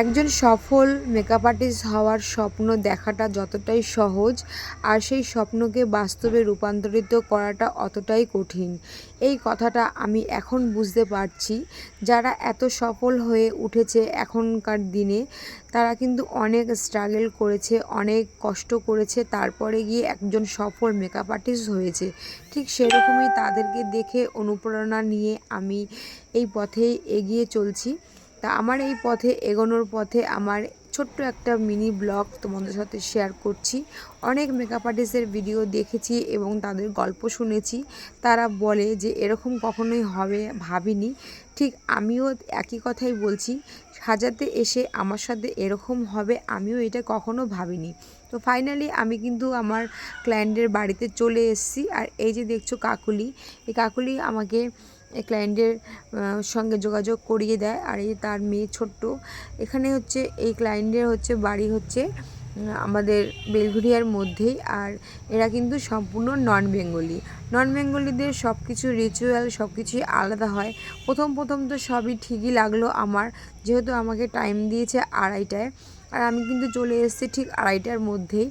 একজন সফল makeup artist হওয়ার স্বপ্ন দেখাটা যতটাই সহজ, আর সেই স্বপ্নকে বাস্তবে রূপান্তরিত করাটা অতটাই কঠিন। এই কথাটা আমি এখন বুঝতে পারছি। যারা এত সফল হয়ে উঠেছে এখনকার দিনে, তারা কিন্তু অনেক স্ট্রাগল করেছে, অনেক কষ্ট করেছে, তারপরে গিয়ে একজন সফল মেকআপ আর্টিস্ট হয়েছে। ঠিক সেরকমই তাদেরকে দেখে অনুপ্রেরণা নিয়ে আমি এই পথে এগিয়ে চলছি। তা আমার এই পথে, এগোনোর পথে আমার ছোট্ট একটা মিনি ব্লগ তোমাদের সাথে শেয়ার করছি। অনেক মেকআপ আর্টিস্টের ভিডিও দেখেছি এবং তাদের গল্প শুনেছি। তারা বলে যে এরকম কখনোই হবে ভাবিনি। ঠিক আমিও একই কথাই বলছি, সাজাতে এসে আমার সাথে এরকম হবে আমিও এটা কখনো ভাবিনি। তো ফাইনালি আমি কিন্তু আমার ক্লায়েন্টের বাড়িতে চলে এসেছি। আর এই যে দেখছ কাকুলি, এই কাকুলি আমাকে এই ক্লায়েন্টের সঙ্গে যোগাযোগ করিয়ে দেয়। আর এই তার মেয়ে ছোট্ট। এখানে হচ্ছে, এই ক্লায়েন্টের হচ্ছে বাড়ি হচ্ছে আমাদের বেলঘুরিয়ার মধ্যেই। আর এরা কিন্তু সম্পূর্ণ নন বেঙ্গলি নন বেঙ্গলিদের সব কিছু রিচুয়াল সব কিছুই আলাদা হয়। প্রথম প্রথম তো সবই ঠিকই লাগল আমার। যেহেতু আমাকে টাইম দিয়েছে আড়াইটায়। আর আমি কিন্তু চলে এসেছি ঠিক আড়াইটার মধ্যেই।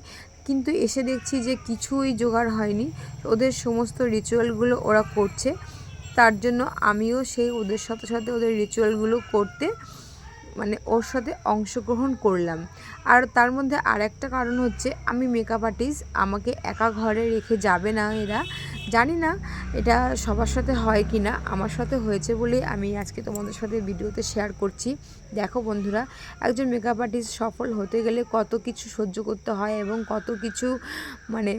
কিন্তু এসে দেখছি যে কিছুই জোগাড় হয়নি। ওদের সমস্ত রিচুয়ালগুলো ওরা করছে। তার জন্য আমিও সেই ওদের সাথে সাথে ওদের রিচুয়ালগুলো করতে মানে ওর সাথে অংশগ্রহণ করলাম। আর তার মধ্যে আর একটা কারণ হচ্ছে, আমি মেকআপ আর্টিস্ট আমাকে একা ঘরে রেখে যাবে না এরা। জানি না এটা সবার সাথে হয় কি না আমার সাথে হয়েছে বলেই আমি আজকে তোমাদের সাথে ভিডিওতে শেয়ার করছি। দেখো বন্ধুরা, একজন মেকআপ আর্টিস্ট সফল হতে গেলে কত কিছু সহ্য করতে হয় এবং কত কিছু মানে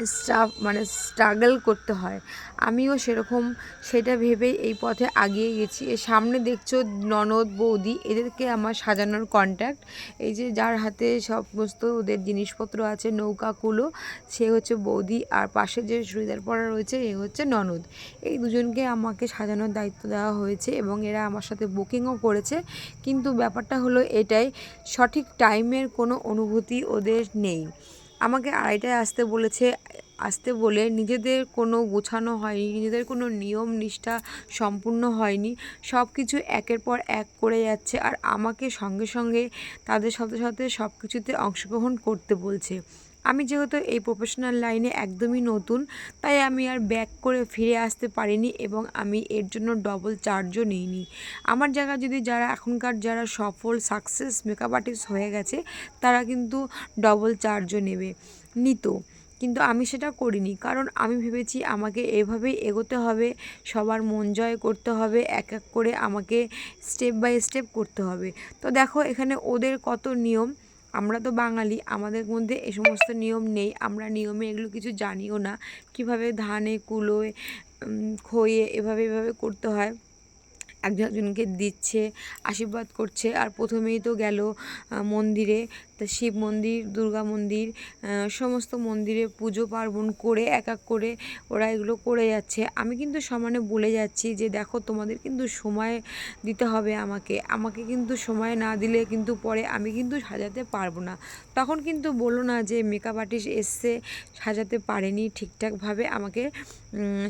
স্টাফ মানে স্ট্রাগল করতে হয়। আমিও সেরকম সেটা ভেবেই এই পথে আগিয়ে গেছি। এর সামনে দেখছ ননদ, বৌদি, এদেরকে আমার সাজানোর কন্ট্যাক্ট এই যে যার হাতে সমস্ত ওদের জিনিসপত্র আছে, নৌকা, কুলো, সে হচ্ছে বৌদি। আর পাশে যে চুড়িদার পরা রয়েছে, এ হচ্ছে ননদ। এই দুজনকে আমাকে সাজানোর দায়িত্ব দেওয়া হয়েছে এবং এরা আমার সাথে বুকিংও করেছে। কিন্তু ব্যাপারটা হলো এটাই, সঠিক টাইমের কোনো অনুভূতি ওদের নেই। আমাকে আড়াইটায় আসতে বলেছে, আসতে বলে নিজেদের কোনো গোছানো হয়নি, নিজেদের কোনো নিয়ম নিষ্ঠা সম্পূর্ণ হয়নি সব কিছু একের পর এক করে যাচ্ছে আর আমাকে সঙ্গে সঙ্গে তাদের সাথে সাথে সব কিছুতে অংশগ্রহণ করতে বলছে। আমি যেহেতু এই প্রফেশনাল লাইনে একদমই নতুন, তাই আমি আর ব্যাক করে ফিরে আসতে পারিনি এবং আমি এর জন্য ডবল চার্জও নিইনি। আমার জায়গায় যদি যারা এখনকার যারা সফল সাকসেস মেকআপ আর্টিস্ট হয়ে গেছে, তারা কিন্তু ডবল চার্জও নেবে। নিত, কিন্তু আমি সেটা করিনি, কারণ আমি ভেবেছি আমাকে এভাবেই এগোতে হবে, সবার মন জয় করতে হবে, এক এক করে আমাকে স্টেপ বাই স্টেপ করতে হবে। তো দেখো এখানে ওদের কত নিয়ম আমরা তো বাঙালি, আমাদের মধ্যে এ সমস্ত নিয়ম নেই, আমরা নিয়মে এগুলো কিছু জানিও না। কীভাবে ধানে, কুলোয় খইয়ে এভাবে এভাবে করতে হয়। একজন একজনকে দিচ্ছে, আশীর্বাদ করছে। আর প্রথমেই তো গেল মন্দিরে। তা শিব মন্দির, দুর্গা মন্দির সমস্ত মন্দিরে পুজো পার্বণ করে, এক এক করে ওরা এগুলো করে যাচ্ছে। আমি কিন্তু সমানে বলে যাচ্ছি যে, দেখো, তোমাদের কিন্তু সময় দিতে হবে আমাকে। আমাকে কিন্তু সময় না দিলে কিন্তু পরে আমি কিন্তু সাজাতে পারব না। তখন কিন্তু বলো না যে, মেকআপ আর্টিস্ট এসছে, সাজাতে পারেনি ঠিকঠাকভাবে, আমাকে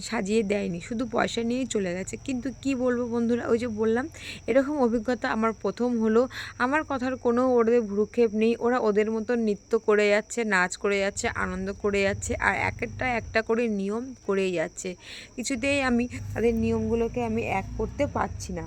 সাজিয়ে দেয়নি। শুধু পয়সা নিয়েই চলে গেছে। কিন্তু কি বলব বন্ধুরা ওই যে বললাম, এরকম অভিজ্ঞতা আমার প্রথম হলো। আমার কথার কোনো ওদের ভ্রুক্ষেপ নেই, ওরা ওদের মতো নৃত্য করে যাচ্ছে, নাচ করে যাচ্ছে, আনন্দ করে যাচ্ছে, আর এক একটা একটা করে নিয়ম করেই যাচ্ছে। কিছুতেই আমি তাদের নিয়মগুলোকে আমি এক করতে পারছি না।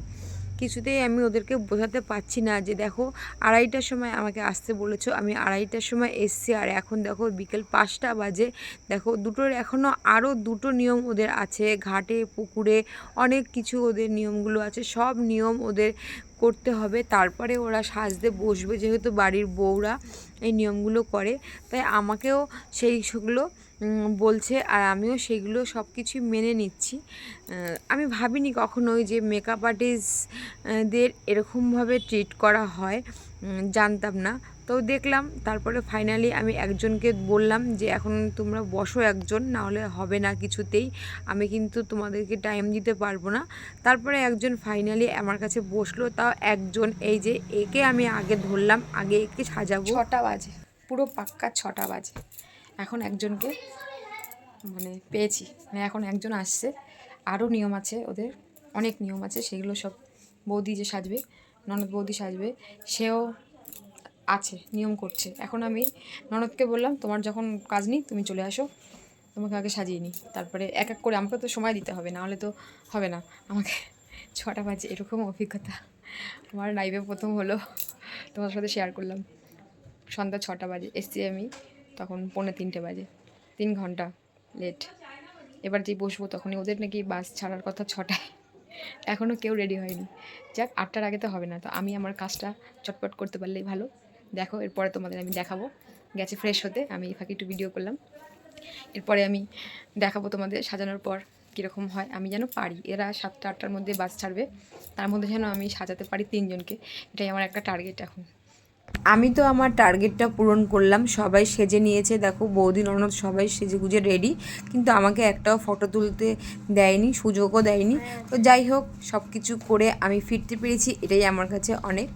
কিছুতেই আমি ওদেরকে বোঝাতে পারছি না যে দেখো আড়াইটার সময় আমাকে আসতে বলেছ, আমি আড়াইটার সময় এসছি আর এখন দেখো বিকেল পাঁচটা বাজে। দেখো দুটোর এখনও আরও দুটো নিয়ম ওদের আছে, ঘাটে, পুকুরে অনেক কিছু ওদের নিয়মগুলো আছে, সব নিয়ম ওদের করতে হবে। তারপরে ওরা সাজতে বসবে যেহেতু বাড়ির বউরা। এই নিয়মগুলো করে। তাই আমাকেও সেই সেগুলো বলছে আর আমিও সেগুলো সব কিছুই মেনে নিচ্ছি। আমি ভাবিনি কখনোই যে মেকআপ আর্টিস্টদের এরকমভাবে ট্রিট করা হয় জানতাম না। তো দেখলাম, তারপরে ফাইনালি আমি একজনকে বললাম যে, এখন তোমরা বসো একজন না হলে হবে না কিছুতেই। আমি কিন্তু তোমাদেরকে টাইম দিতে পারব না। তারপরে একজন ফাইনালি আমার কাছে বসল। তাও একজন, এই যে, একে আমি আগে ধরলাম, আগে একে সাজাবো। ছটা বাজে, পুরো পাক্কা ছটা বাজে। এখন একজনকে মানে পেয়েছি। মানে এখন একজন আসছে। আরও নিয়ম আছে ওদের, অনেক নিয়ম আছে, সেগুলো সব বৌদি যে সাজবে, ননদ বৌদি সাজবে, সেও আছে, নিয়ম করছে। এখন আমি ননদকে বললাম, তোমার যখন কাজ নেই, তুমি চলে আসো। তোমাকে আগে সাজিয়ে নিই। তারপরে এক এক করে আমাকে তো সময় দিতে হবে নাহলে তো হবে না। আমাকে ছটা বাজে, এরকম অভিজ্ঞতা। আমার লাইভে প্রথম হলো। তোমার সাথে শেয়ার করলাম। সন্ধ্যা ছটা বাজে, এসছি আমি তখন পৌনে তিনটে বাজে, তিন ঘণ্টা লেট এবার যেই বসবো তখনই ওদের নাকি বাস ছাড়ার কথা ছটায়। এখনও কেউ রেডি হয়নি। যাক, আটটার আগে তো হবে না, তো আমি আমার কাজটা চটপট করতে পারলেই ভালো। দেখো, এরপরে তোমাদের আমি দেখাবো। গেছে ফ্রেশ হতে, আমি ফাঁকে একটু ভিডিও করলাম। এরপরে আমি দেখাবো তোমাদের সাজানোর পর কীরকম হয়। আমি যেন পারি, এরা সাতটা, আটটার মধ্যে বাস ছাড়বে, তার মধ্যে যেন আমি সাজাতে পারি তিনজনকে। এটাই আমার একটা টার্গেট এখন। আমি তো আমার টার্গেটটা পূরণ করলাম, সবাই সেজে নিয়েছে, দেখো বৌদি, ননদ সবাই সেজে গুজে রেডি কিন্তু আমাকে একটাও ফটো তুলতে দেয়নি, সুযোগও দেয়নি। তো যাই হোক সব কিছু করে আমি ফিরতে পেরেছি, এটাই আমার কাছে অনেক।